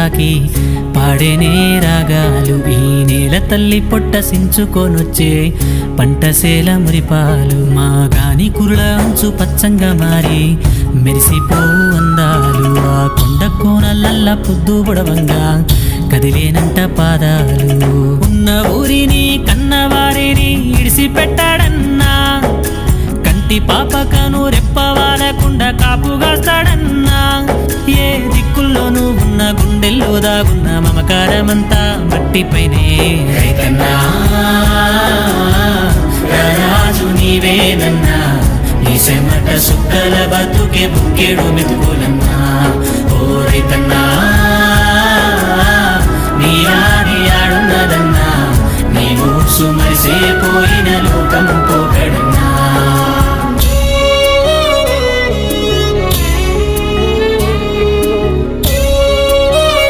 తాకి పాడేనే రాగాలు ఈ నేల తల్లి పొట్ట సించుకొనొచ్చే పంటసేల మురిపాలు మా గాని కురుల అంచు పచ్చంగా మారి మెరిసిపోవు అందాలు. ఆ కొండ కోనలల్ల పొద్దు బుడవంగా కదిలేనంట పాదాలు. ఉన్న ఊరిని కన్నవారిని ఇడిసి పెట్టాడన్నా కంటి పాపకను రెప్పవాలకుండా కాపుగాస్తాడన్నా. గుండెల్లో దాగున్న మమకారమంతా మట్టిపైనే. రైతన్నా రాజు నీవేనన్నా నీ సెమట సుక్కల బతుకే బుక్కేడు మెతుకులన్నా.